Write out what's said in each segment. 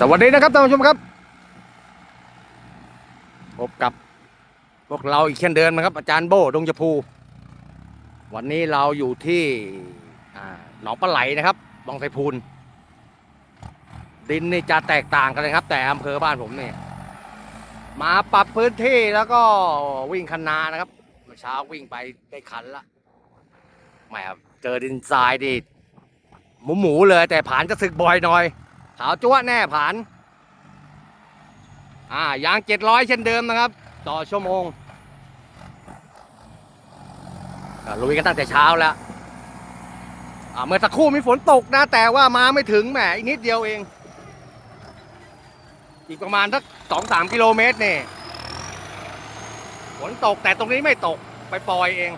สวัสดีนะครับท่านผู้ชมครับ พบกับพวกเราอีกเช่นเดิมนะครับ อาจารย์โบดงจพู วันนี้เราอยู่ที่หนองปลาไหลนะครับบองไซพูน ดินนี่จะแตกต่างกันเลยครับ แต่อำเภอบ้านผมเนี่ยมาปรับพื้นที่แล้วก็วิ่งคันนานะครับเมื่อเช้าวิ่งไปได้คันละแหมเจอดินทรายดิหมูหมูเลย แต่ผานจะสึกบ่อยหน่อย ขาวจั๊วแน่ผ่าน อ่ายางเจ็ดร้อยเช่นเดิมนะครับ ต่อชั่วโมงลุยกันตั้งแต่เช้าแล้วอ่าเมื่อสักครู่มีฝนตกนะ แต่ว่ามาไม่ถึงแหมอีกนิดเดียวเอง อีกประมาณสักสองสามกิโลเมตรนี่ฝนตกแต่ตรงนี้ไม่ตกไปปล่อยเอง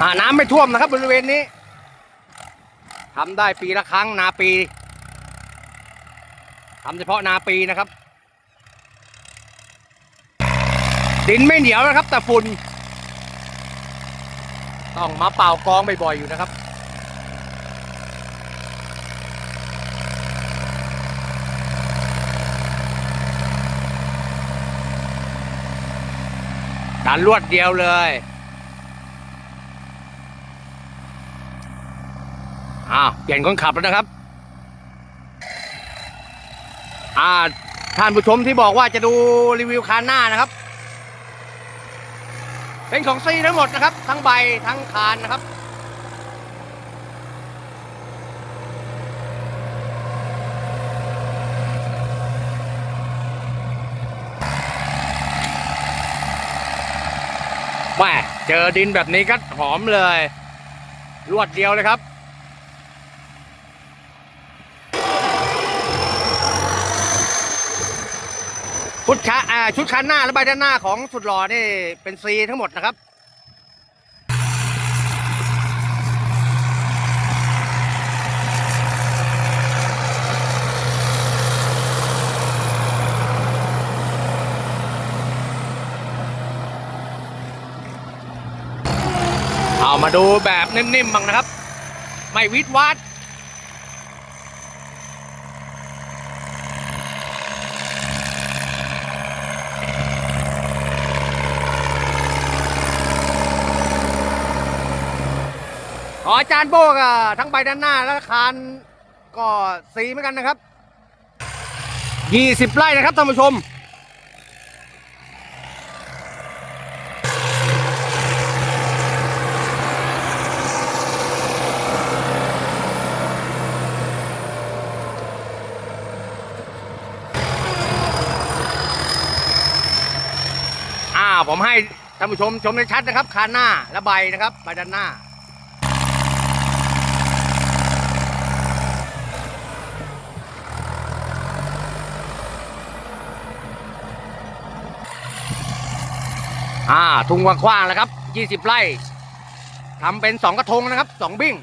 อ่าน้ำไม่ท่วมนะครับบริเวณนี้ ทำได้ปีละครั้งนาปีทำเฉพาะนาปีนะครับ ดินไม่เหนียวนะครับ แต่ฝุ่นต้องมาเป่ากองบ่อยๆอยู่นะครับดันรวดเดียวเลย อ้าวเปลี่ยนคนขับแล้วนะครับ อ่าท่านผู้ชมที่บอกว่าจะดูรีวิวคานหน้านะครับ เป็นของซีทั้งหมดนะครับ ทั้งใบทั้งคานนะครับแม่เจอดินแบบนี้ก็หอมเลย รวดเดียวเลยครับ ชุดขาอ่าชุดคันหน้าและใบด้านหน้าของสุดหล่อนี่เป็นซีทั้งหมดนะครับเอามาดูแบบนิ่มๆบ้างนะครับ ไม่วิดวัด ขออา จารย์โบกอะทั้งใบด้านหน้าและคานก็สีเหมือนกันนะครับยี่สิบไร่นะครับท่านผู้ชม อ่าผมให้ท่านผู้ชมชมได้ชัดนะครับคานหน้าและใบนะครับ ใบด้านหน้า อ่าทุ่งกว้างๆแล้วครับ 20 ไร่ทำเป็นสองกระทงนะครับสองบิ้ง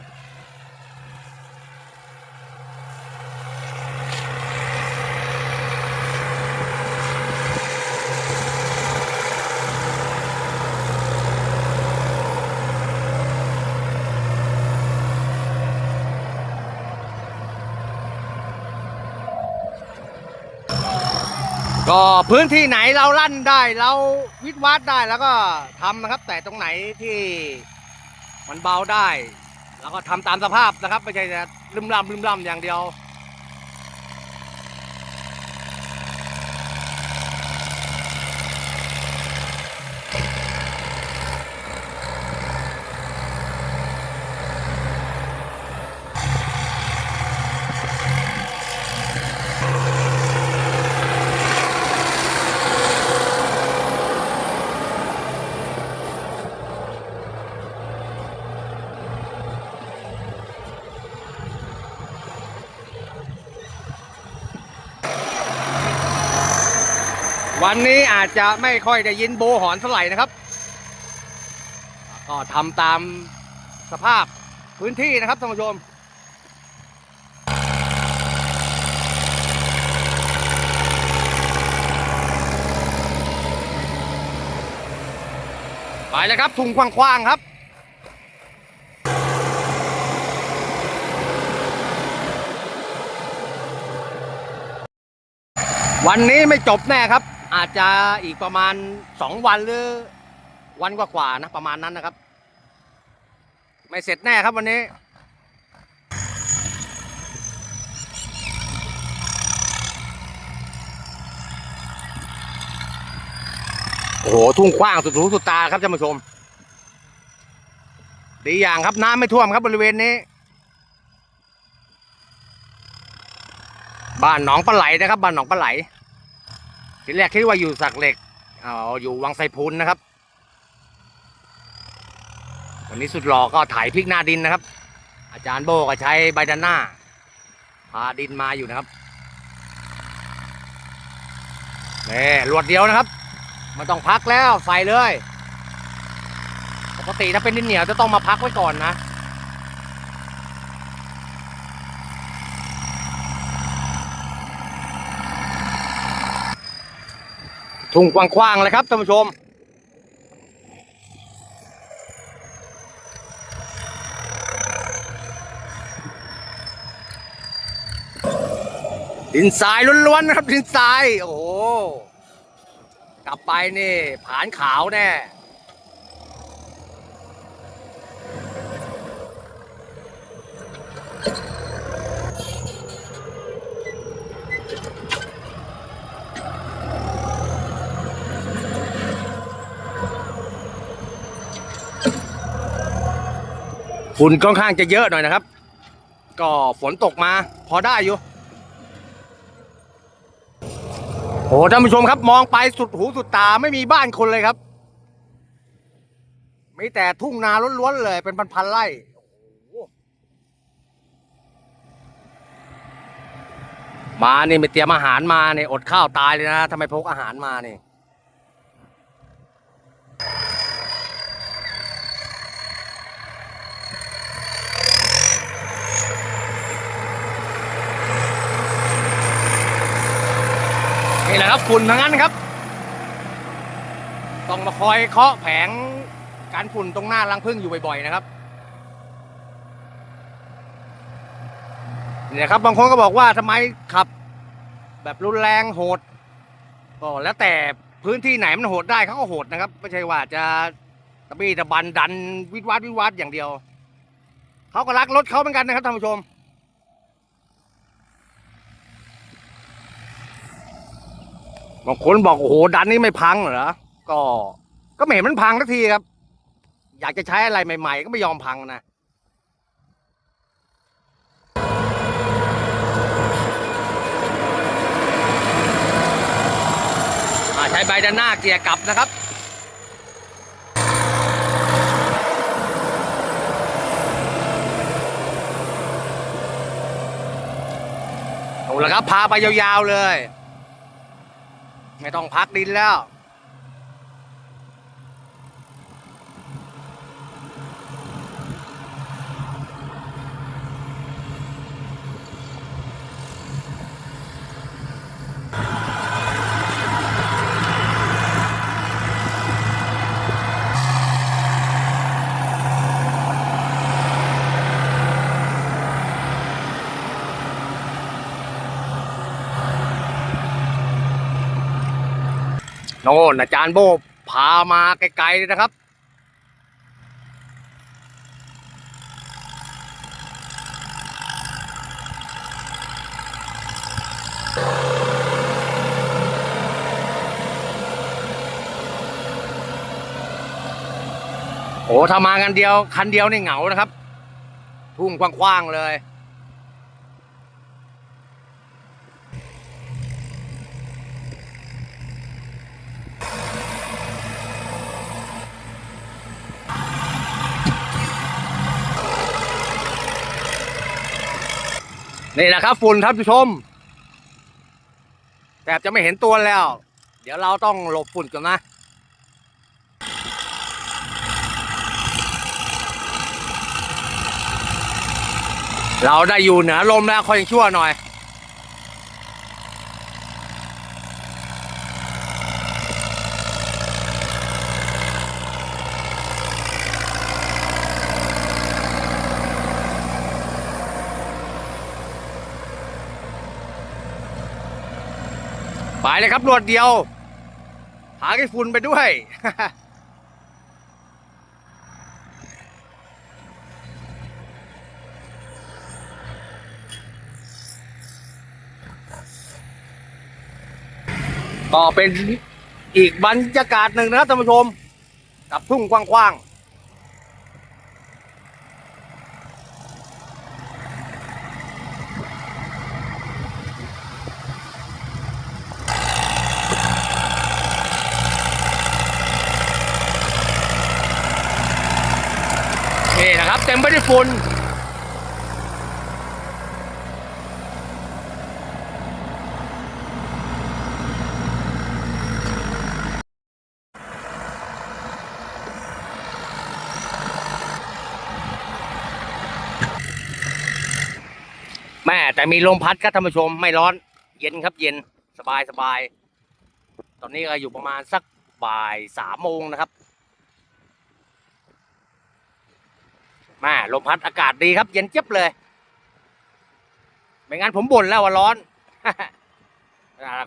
ก็พื้นที่ไหนเราลั่นได้เราวิทวัดได้แล้วก็ทำนะครับ แต่ตรงไหนที่มันเบาได้ แล้วก็ทำตามสภาพนะครับ ไม่ใช่จะลืมล่ำลืมล่ำอย่างเดียว วันนี้อาจจะไม่ค่อยได้ยินโบหอนเท่าไหร่นะครับ ก็ทำตามสภาพพื้นที่นะครับท่านผู้ชมไปเลยครับถุงกว้างๆครับ วันนี้ไม่จบแน่ครับ อาจจะอีกประมาณสองวันหรือวันกว่าๆนะประมาณนั้นนะครับ ไม่เสร็จแน่ครับวันนี้โอ้โหทุ่งกว้างสุดหูสุดตาครับท่านผู้ชม ดีอย่างครับน้ำไม่ท่วมครับบริเวณนี้ บ้านหนองปลาไหลนะครับ บ้านหนองปลาไหล ทีแรกคิดว่าอยู่สักเหล็กอาอยู่วังไซพุนนะครับ วันนี้สุดหล่อก็ถ่ายพริกหน้าดินนะครับ อาจารย์โบก็ใช้ใบดาน่าพาดินมาอยู่นะครับนี่รวดเดียวนะครับ มันต้องพักแล้วใส่เลย ปกติถ้าเป็นดินเหนียวจะต้องมาพักไว้ก่อนนะ ทุ่งกว้างๆเลยครับท่านผู้ชม ดินทรายล้วนๆนะครับ ดินทราย โอ้โห กลับไปนี่ ผานขาวแน่ ฝุ่นค่อนข้างจะเยอะหน่อยนะครับ ก็ฝนตกมาพอได้อยู่โอ้ท่านผู้ชมครับมองไปสุดหูสุดตาไม่มีบ้านคนเลยครับ มีแต่ทุ่งนาล้วนๆเลย เป็นพันๆไร่มานี่ไม่เตรียมอาหารมาเนี่ยอดข้าวตายเลยนะทำไมพกอาหารมานี่ นี่แหละครับฝุ่นทั้งนั้นครับ ต้องมาคอยเคาะแผงการฝุ่นตรงหน้ารังพึ่งอยู่บ่อยๆนะครับเนี่ยครับบางคนก็บอกว่าทำไมขับ แบบรุนแรงโหดก็แล้วแต่พื้นที่ไหนมันโหดได้เขาก็โหดนะครับ ไม่ใช่ว่าจะตะบี้ตะบันดันวิดวัดวิดวัดอย่างเดียวเขาก็รักรถเขาเหมือนกันนะครับท่านผู้ชม บางคนบอกโอ้โหดันนี่ไม่พังเหรอ ก็ ก็ไม่เห็นมันพังสักทีครับ อยากจะใช้อะไรใหม่ๆ ก็ไม่ยอมพังนะใช้ใบด้านหน้าเกียร์กลับนะครับเอาละครับพาไปยาวๆเลย ไม่ต้องพักดินแล้ว โน่นอาจารย์โบพามาไกลๆเลยนะครับ โอ้ถ้ามากันเดียว คันเดียวนี่เหงานะครับ ทุ่งกว้างๆเลย นี่นะครับฝุ่นท่านผู้ชมแทบจะไม่เห็นตัวแล้ว เดี๋ยวเราต้องหลบฝุ่นก่อนนะ เราได้อยู่เหนือลมแล้วค่อยยังชั่วหน่อย ไปเลยครับรวดเดียว หาไอ้ฝุ่นไปด้วย ก็เป็นอีกบรรยากาศหนึ่งนะครับท่านผู้ชม กับทุ่งกว้างๆนี่นะครับ เต็มไปด้วย ฝุ่นแม่แต่มีลมพัดครับท่านผู้ชมไม่ร้อน เย็นครับเย็นสบายสบาย ตอนนี้ก็อยู่ประมาณสักบ่ายสามโมงนะครับ ม่ลมพัดอากาศดีครับ เย็นเจี๊ยบเลย ไม่งั้นผมบ่นแล้วว่าร้อน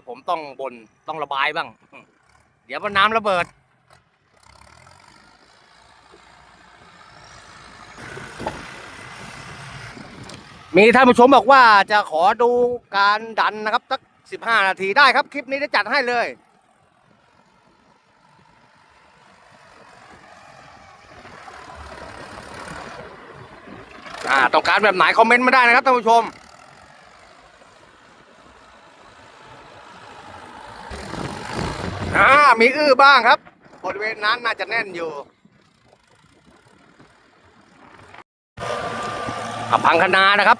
ผมต้องบ่นต้องระบายบ้าง เดี๋ยวว่าน้ำระเบิด มีท่านผู้ชมบอกว่าจะขอดูการดันนะครับสักสิบห้านาทีได้ครับ คลิปนี้จะจัดให้เลย อ่าต้องการแบบไหนคอมเมนต์มาได้นะครับท่านผู้ชม อ่ามีอื้อบ้างครับบริเวณนั้นน่าจะแน่นอยู่พังคณานะครับ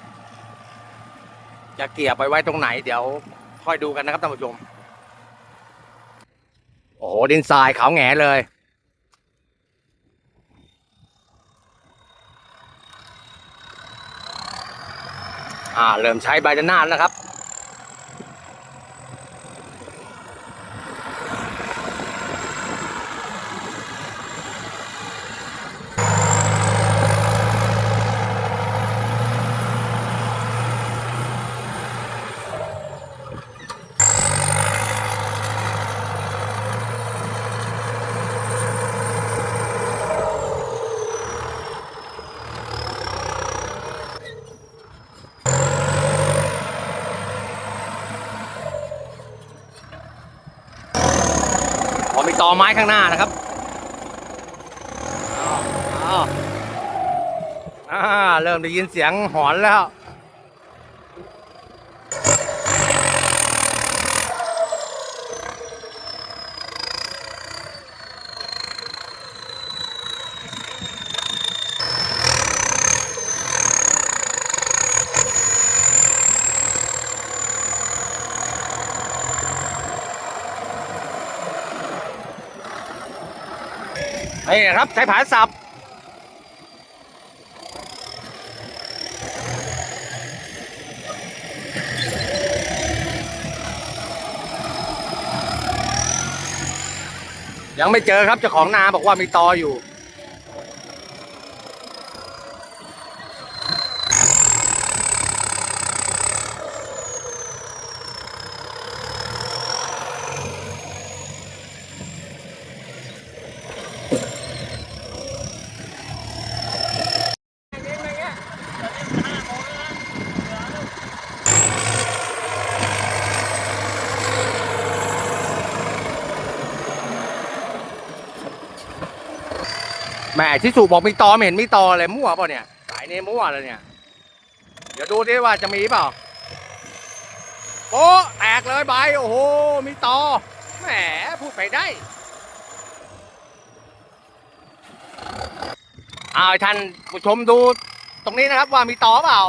จะเกี่ยไปไว้ตรงไหน เดี๋ยวค่อยดูกันนะครับท่านผู้ชม โอ้โหดินทรายขาวแหงเลย อ่าเริ่มใช้ใบด้านานแล้วครับ ไม้ข้างหน้านะครับอ้าวอ้าวอ่าเริ่มได้ยินเสียงหอนแล้ว นี่ครับใช้ผาสับยังไม่เจอครับเจ้าของนาบอกว่ามีตออยู่ ที่สูบอกมีตอไม่เห็นมีตอเลยมั่วเปล่าเนี่ยสายนี้มั่วเลยเนี่ย เดี๋ยวดูดิว่าจะมีเปล่าโอ้แตกเลยใบโอ้โหมีตอแหมพูดไปได้เอาท่านผู้ชมดูตรงนี้นะครับว่ามีตอเปล่า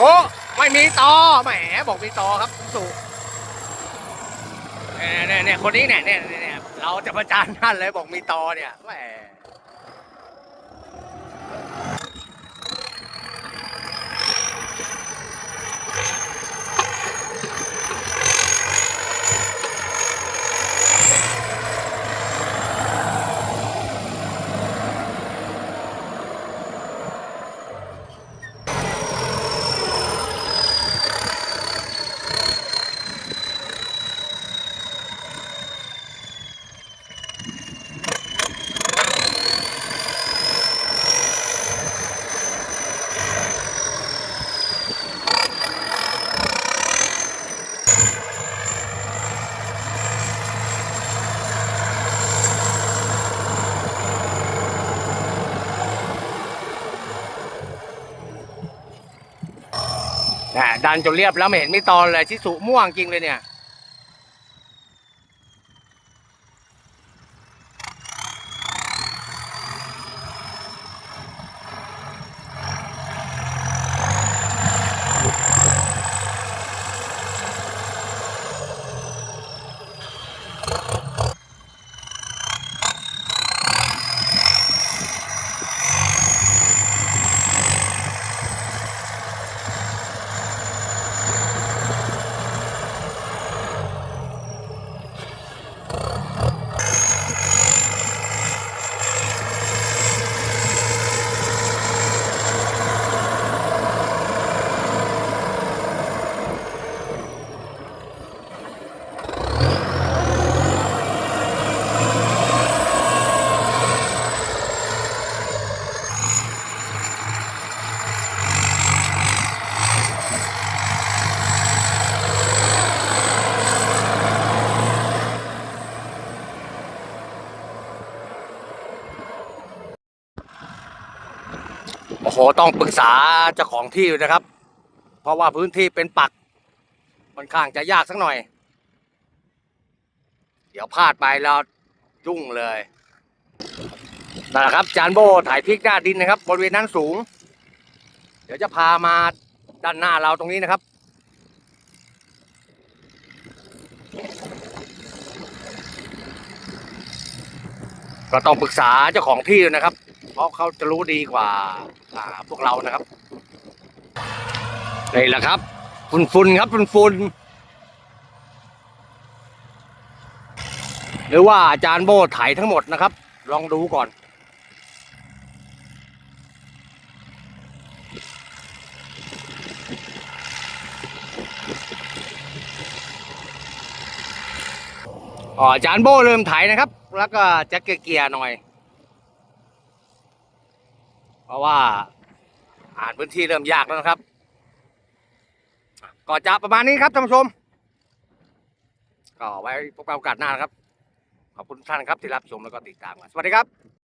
อ้ ไม่มีตอแหมบอกมีตอครับสุเนี่ยเนี่ยคนนี้เนี่ยเนี่ยเนี่ยเนี่ยเราจะประจานท่านเลยบอกมีตอเนี่ยแหม อ่า ดันจนเรียบแล้วไม่เห็นไม่ตอนเลยชิสุม่วงจริงเลยเนี่ย ต้องปรึกษาเจ้าของที่นะครับ เพราะว่าพื้นที่เป็นปักค่อนข้างจะยากสักหน่อย เดี๋ยวพลาดไปแล้วยุ่งเลยนั่นแหละครับจานโบถ่ายพลิกหน้าดินนะครับบริเวณนั้นสูง เดี๋ยวจะพามาด้านหน้าเราตรงนี้นะครับ ก็ต้องปรึกษาเจ้าของที่นะครับ เพราะเขาจะรู้ดีกว่าพวกเรานะครับนี่แหละครับ ฝุ่นฝุ่นๆครับฝุ่นฝุ่นๆหรือว่าอาจารย์โบไถทั้งหมดนะครับ ลองดูก่อนอ๋ออาจารย์โบเริ่มไถนะครับ แล้วก็จะเกียร์ๆหน่อย เพราะว่าอ่านพื้นที่เริ่มยากแล้วนะครับ ก็จะประมาณนี้ครับท่านผู้ชม ก็ไว้พบกันโอกาสหน้านะครับ ขอบคุณท่านครับที่รับชมแล้วก็ติดตามสวัสดีครับ